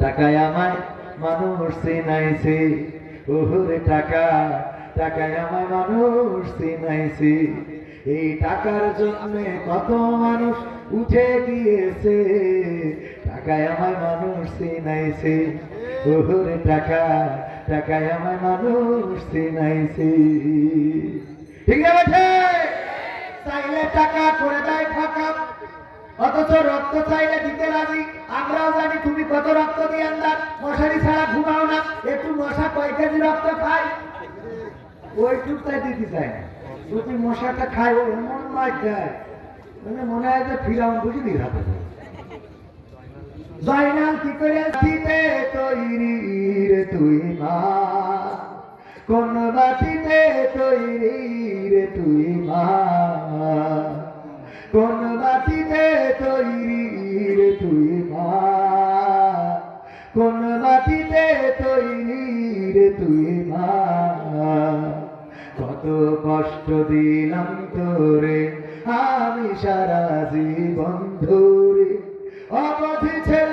টাকায় আমায় মানুষ চিনাইছে। ওহরে টাকা, টাকায় আমায় মানুষ চিনাইছে। এই টাকার জন্য কত মানুষ উঠে গিয়েছে। টাকায় আমায় মানুষ চিনাইছে। ওহরে টাকা, টাকায় আমায় মানুষ চিনাইছে। ঠিক বেঠে চাইলে টাকা করে দেয় ফাঁকা। অথচ রক্ত চাইলে দিতে রাজি। আমরাও জানি তুমি কত রক্ত দিয়ে আন্দার মশারি ছাড়া ঘুমাও না। একটু মশা কয় কেজি রক্ত খায়? ওইটুকটাই দিতে চায় না। যদি মশাটা খায়, ও এমন মানে মনে হয় যে ফিরাউন বুঝি দিই জয়নাল কি করে দিতে তৈরি রে তুই মা? কোন বাটিতে তৈরি রে তুই মা? কত কষ্ট দিলাম তোরে আমি সারা জীবন ধরে অবধি ছেলে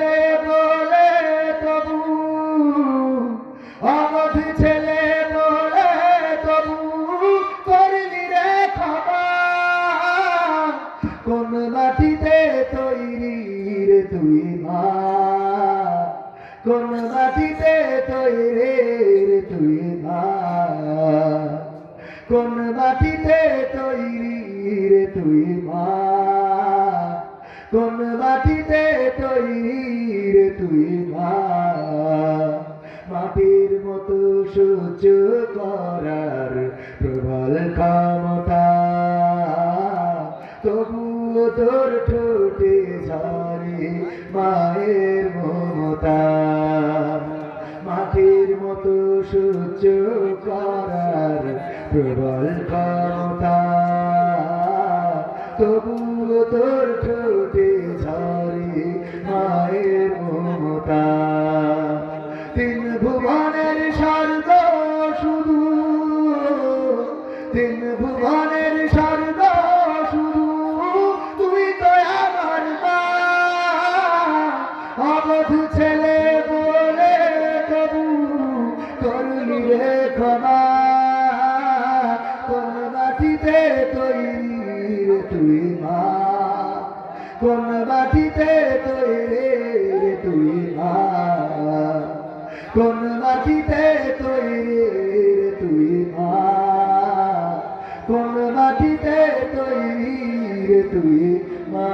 কোন মাটিতে তৈরি রে তুই মা? কোন মাটিতে তৈরি রে তুই মা? মাটির মতো সহ্য করার প্রবল ক্ষমতা। তবুও তোর ঠোঁটে ঝরে মায়ের মমতা। প্রবল ক্ষমতা, তবুও তোর ঠোঁটে ঝরে মায়ের মমতা। তিন ভুবনের স্বর্গ শুধু, তিন ভুবনের স্বর্গ শুধু, তুই তো আমার মা। অবধ ছেলে কোন মাটিতে তৈরি রে তুই মা? কোন মাটিতে তৈরি রে তুই মা? কোন মাটিতে তৈরি রে তুই মা?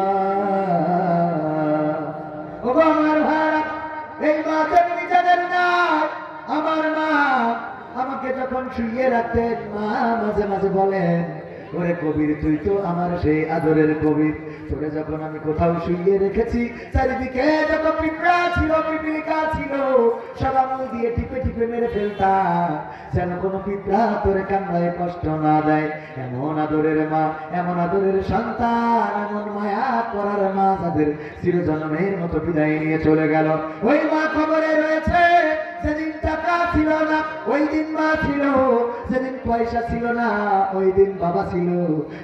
আমার ভাড়া এই মাছের নিজেদের না আমার মা আমাকে যখন শুইয়ে রাখতেন, মা মাঝে মাঝে বলেন ওরে কবির, তুই তো আমার সেই আদরের কবির। তোরে যখন আমি কোথাও শুইয়ে রেখেছি, চারিদিকে যত পিঁপড়া ছিল পিপিলিকা ছিল, সব আঙুল দিয়ে টিপে টিপে মেরে ফেলতাম যেন কোনো পিঁপড়া তোরে কামড়ায় কষ্ট না দেয়। এমন আদরের মা, এমন আদরের সন্তান, এমন মায়া করার মা তাদের চিরজন্মের মতো বিদায় নিয়ে চলে গেল। ওই মা খবরে রয়েছে ওই দিন মা ছিল, যেদিন পয়সা ছিল না, ওই দিন বাবা ছিল।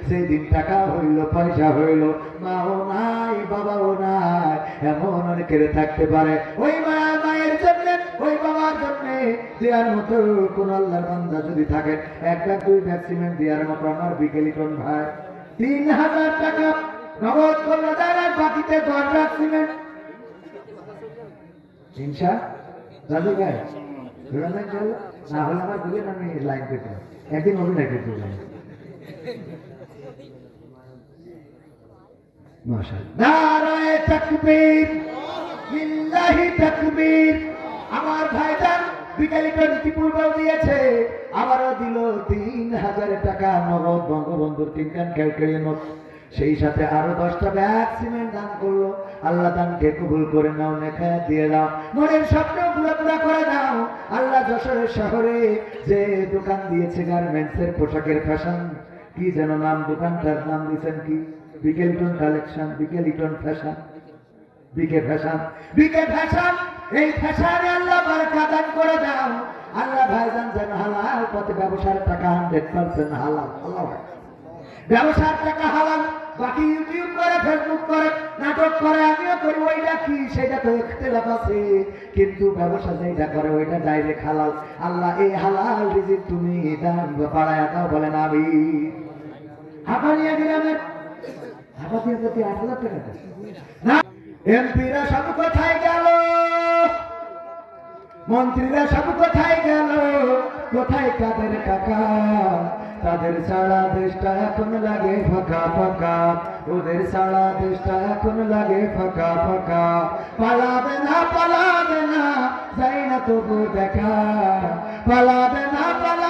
সেই দিন টাকা হইল, পয়সা হইল, মাও নাই, বাবাও নাই, এমন অনেকের থাকতে পারে। ওই মায়া মায়ের জন্য, ওই বাবার জন্য দেওয়ার মতো কোন আল্লাহর বান্দা যদি থাকে এক লাখ দুই ভ্যাকসিমেন্ট দেওয়ার মতো আমার বিকেলি কোন ভাই। তিন হাজার টাকা নগদ করল যারা বাকিতে দশ লাখ সিমেন্ট। হিংসা রাজু ভাই? ঘোরানো চল না হলে আমার বুঝে আমি লাইন পেতে একদিন অভিনয় করতে যাই নারায় তাকবীর তাকবীর। আমার ভাইজান দিয়েছে। আবারও দিল তিন হাজার টাকা নগদ বঙ্গবন্ধুর তিন কান কেড়ে নোট। সেই সাথে আরও দশটা ব্যাগ সিমেন্ট দান করল। আল্লাহ দানকে কবুল করে নাও, নেখা দিয়ে দাও। মনের স্বপ্ন পুরো পুরা করে দাও। আল্লাহ যশোরের শহরে যে দোকান দিয়েছে গার্মেন্টস এর পোশাকের ফ্যাশন, কি যেন নাম, দোকানটার নাম দিয়েছেন কি? বিকেলটন collection, বিকেলিটন fashion, BK fashion BK fashion, এই ফ্যাশনে আল্লাহ বারকা দান করে দাও। আল্লাহ ভাইজান যেন হালাল পথে ব্যবসার টাকা হান্ড্রেড পার্সেন্ট হালাল। আল্লাহ ব্যবসার টাকা হালাল বাকি ইউটিউব করে ফেসবুক করে, নাটক করে, আমিও করি, ওইটা কি? সেটা তো ইখতিলাফ আছে। কিন্তু ব্যবসা যেটা করে, ওইটা ডাইরেক্ট হালাল। আল্লাহ এই হালাল রিজিক তুমি দান বাড়ায় দাও, বলেন আমি। হাঁপানিয়া গ্রামের হাঁপানিয়া প্রতি আট হাজার টাকা না, এমপিরা সব কোথায় গেল? মন্ত্রীরা সব কোথায় গেল? কোথায় কাদের কাকা তাদের সারা দেশটা এখন লাগে ফাঁকা ফাঁকা। ওদের সারা দেশটা এখন লাগে ফাঁকা ফাঁকা। পালাবে না পালাবে না, যাই না তবু দেখা। পালাবে না, পালাবে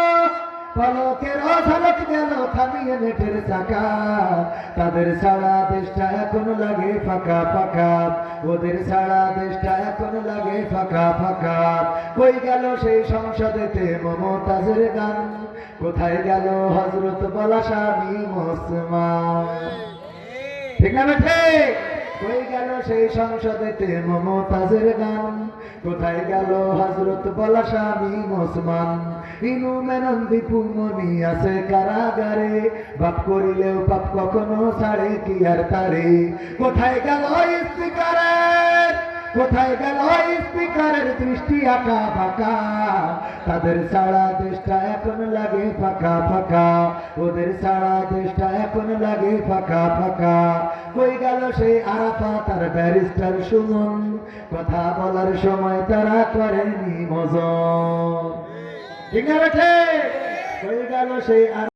পলকের ঝলক গেল থামিয়ে নেটের চাকা। তাদের সারা দেশটা এখন লাগে ফাঁকা ফাঁকা। ওদের সারা দেশটা এখন লাগে ফাঁকা ফাঁকা। কই গেল সেই সংসদেতে মমতাজের গান? কোথায় গেল হজরত স্বামী মোসমান ঠিক না বেঠে? কই গেল সেই সংসদেতে মমতাজের গান? কোথায় গেল হজরত স্বামী মোসমান পুমনি আছে কারাগারে। বাপ করিলেও বাপ কখনো ছাড়ে কি আর তারে। কোথায় গেল স্পিকারের? কোথায় গেল স্পিকারের দৃষ্টি আঁকা ফাঁকা? তাদের সারা দেশটা এখন লাগে ফাঁকা ফাঁকা। ওদের সারা দেশটা এখন লাগে ফাঁকা ফাঁকা। কই গেল সেই আরাফা তার ব্যারিস্টার সুমন? কথা বলার সময় তারা করেনি মজন ঠিক না বেঠে? কই গেল সেই